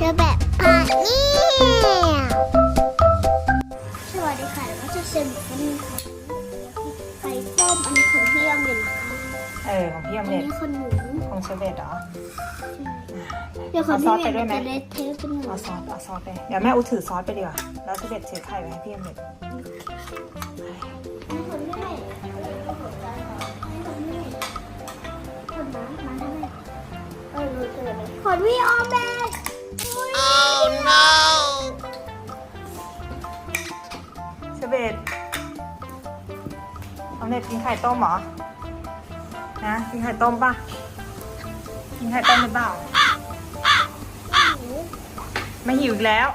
เจอแบบอะเนี่ยสวัสดีค่ะแล้วก็จะเซ็นบุคคลค่ะไข่ต้มอันนี้ของพี่ยามินนะคะเออของพี่ออัอนมเล็ตนี้คนหนูของเชอร์เบตเหรอเดี๋ยวของเอาซพี่อสเมไปด้วยย์ไหมจะได้เทสเป็นหนูเอาซอสเอาซอสไปเดี๋ยวแม่อูถือซอสไปดีกว่าแล้วเชอร์เบตถือไข่ไว้ให้พี่ออมเล็ตให้คนแม่ก็หัวใจค่ะให้คนแม่คนน้ำมาให้แม่เออรู้เจอเลยคนพี่ออมแม่เออมเล็ตกินไข่ต้มเหรอ นะ กินไข่ต้มป่ะกินไข่ต้มหรือเปล่า ไม่หิวอีกแล้ว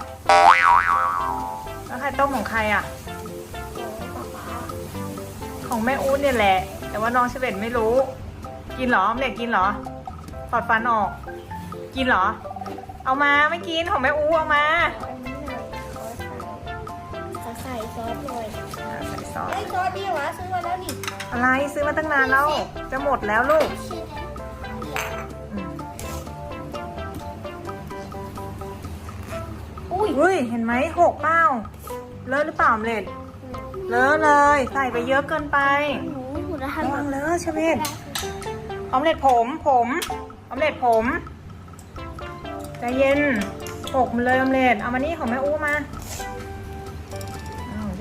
แล้วไข่ต้มของใครอะ ของแม่อู๊ดเนี่ยแหละ แต่ว่าน้องเชเบตไม่รู้ กินเหรออมเล็ตกินเหรอถอดฟันออก กินเหรอ เอามาไม่กินของแม่อู๊เอามาอันนี้หน่อยขอใส่ซอสหน่ อยอ่าใส่ซอสไอ้ซอสดีหวะซื้อมาแล้วนี่อะไรซื้อมาตั้งนานแล้ว จะหมดแล้วลูกอืมอุ้ยอุ้ยเห็นไหมหกเป้าเลอะหรือเปล่าออมเล็ตเลอะเลย ใส่ไปเยอะเกินไปหนูหนูจะระทำวังเลอะเชเบตออมเล็ตผมผมออมเล็ตผมใจเย็นหกมันเลยออมเล็ตเอามานี่ของแม่อู้มา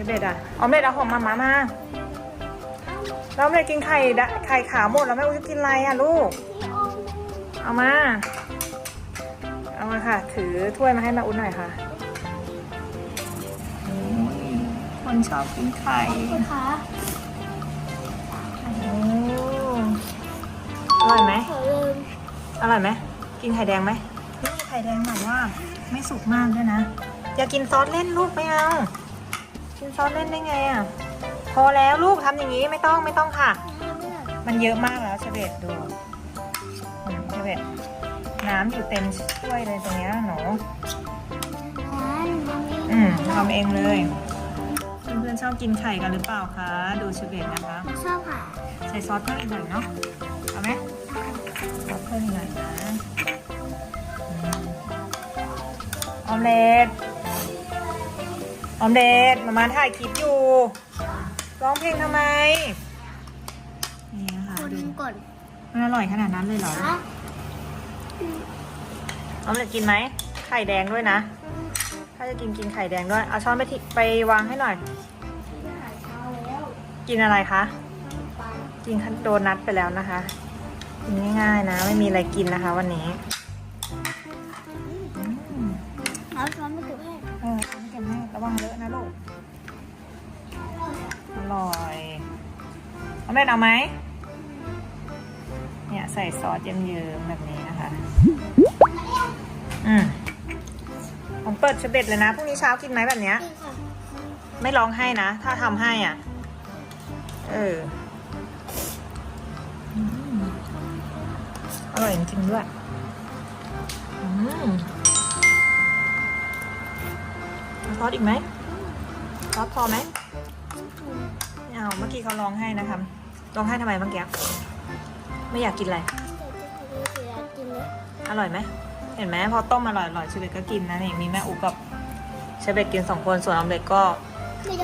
อ้าวเชเบตอะออมเล็ตเอาของมามามาแล้วออมเล็ตกินไข่ดะไข่ขาวหมดแล้วแม่อู้จะกินอะไรอะลูก เอามา เอามาค่ะ ถือถ้วยมาให้แม่อุ้นหน่อยค่ะ คนชอบกินไข่คุณคะโอ้อร่อยไหม ขอลืมอร่อยไหม กินไข่แดงไหมนี่ไข่แดงแบบว่า ไม่สุกมากด้วยนะ อย่ากินซอสเล่นลูกไม่เอา กินซอสเล่นได้ไงอะ พอแล้วลูกทำอย่างนี้ไม่ต้องไม่ต้องค่ะ มันเยอะมากแล้วเชเบตดูอืมเชเบตน้ำอยู่เต็มถ้วยเลยตรงเนี้ยหนูอืมทำเองเลย เพื่อนๆชอบกินไข่กันหรือเปล่าคะ ดูเชเบตนะคะชอบค่ะ ใส่ซอสเพิ่มอีกหน่อยเนาะ เอาไหมซอสเพิ่มอีกหน่อยนะอืมออมเล็ต ออมเล็ตมามาถ่ายคลิปอยู่ ร้องเพลงทำไม นี่นะคะคนดูก่อนมันอร่อยขนาดนั้นเลยเหรอนะออมเล็ตกินไหม ไข่แดงด้วยนะ ถ้าจะกินกินไข่แดงด้วย เอาช้อนไปทิไปวางให้หน่อยหายเช้าแล้วกินอะไรคะไปกินโดนัทไปแล้วนะคะ กินง่ายๆนะ ไม่มีอะไรกินนะคะ วันนี้ ระวังเลอะนะลูก อร่อยเอาเม็ดเอาไหม เนี่ยใส่ซอสเยิ้มๆแบบนี้นะคะ อืมผมเปิดเชเบ็ดเลยนะ พรุ่งนี้เช้ากินไหมแบบเนี้ย ไม่ร้องให้นะ ถ้าทำให้อะ เอออืมอร่อยจริงๆด้วย อืม ซอสอีกไหมซอสพอไหมไม่เอาเมื่อกี้เขาร้องให้นะคะร้องให้ทำไมเมื่อกี้ไม่อยากกินอะไรอร่อยไหมเห็นไหมพอต้มอร่อยอร่อยเชเบตก็กินนะนี่มีแม่อุกับเชเบตกินสองคนส่วนออมเล็ตก็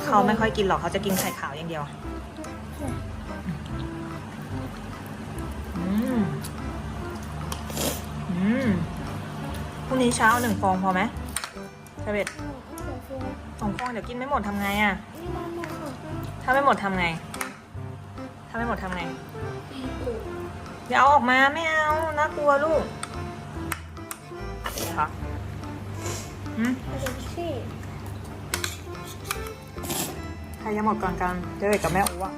เขาไม่ค่อยกินหรอกเขาจะกินไข่ขาวอย่างเดียวอืมอืมพรุ่งนี้เช้าหนึ่งฟองพอไหมเชเบต สองฟองเดี๋ยวกินไม่หมดทำไงอะถ้าไม่หมดทำไง ถ้าไม่หมดทำไง เดี๋ยวเอาออกมาไม่เอา น่ากลัวลูกค่ะอืมใครจะหมดก่อนกันเจอกับแม่อู๋อะ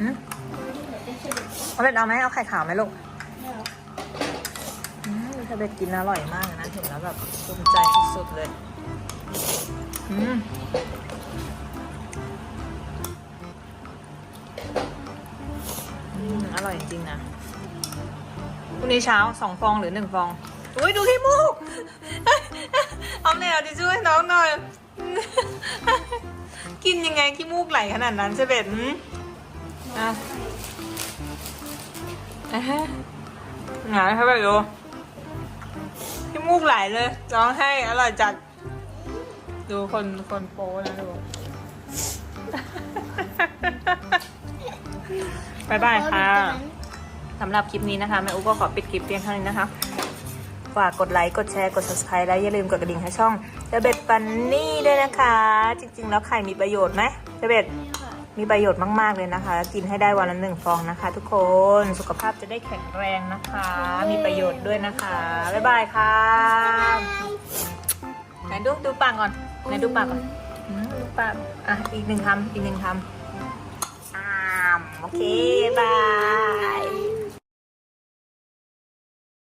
หืมเอาเบ็ดเอาไหมเอาไข่ขาวไหมลูกอืมเธอเบ็ดกินอร่อยมากเลยนะเห็นแล้วแบบภูมิใจสุดๆเลย อืมอร่อยจริงนะพรุ่งนี้เช้าสองฟองหรือหนึ่งฟอง อุ้ยดูที่มูกเอาแนวดิช่วยน้องหน่อย กินยังไงขี้มูกไหลขนาดนั้นเชเบตหืมอะอะฮะไหนให้ไปดูขี้มูกไหลเลยร้องให้อร่อยจัด ดูคนคนโป้นะดูบายบายค่ะสำหรับคลิปนี้นะคะแม่อุ๊ก็ขอปิดคลิปเพียงเท่านี้นะคะฝากกดไลค์ กดแชร์ กด subscribe และอย่าลืมกดกระดิ่งให้ช่องเจเบ็ดปันนี่ด้วยนะคะ จริง ๆ แล้วไข่มีประโยชน์ไหมเจเบ็ดนี่ค่ะมีประโยชน์มาก ๆ เลยนะคะ กินให้ได้วันละหนึ่งฟองนะคะ ทุกคน สุขภาพจะได้แข็งแรงนะคะ มีประโยชน์ด้วยนะคะ บ๊ายบายค่ะ ไหนดูดูปากก่อนไหนดูปากก่อนอืมดูปากอะอีกหนึ่งคำอีกหนึ่งคำอ่ามโอเคบาย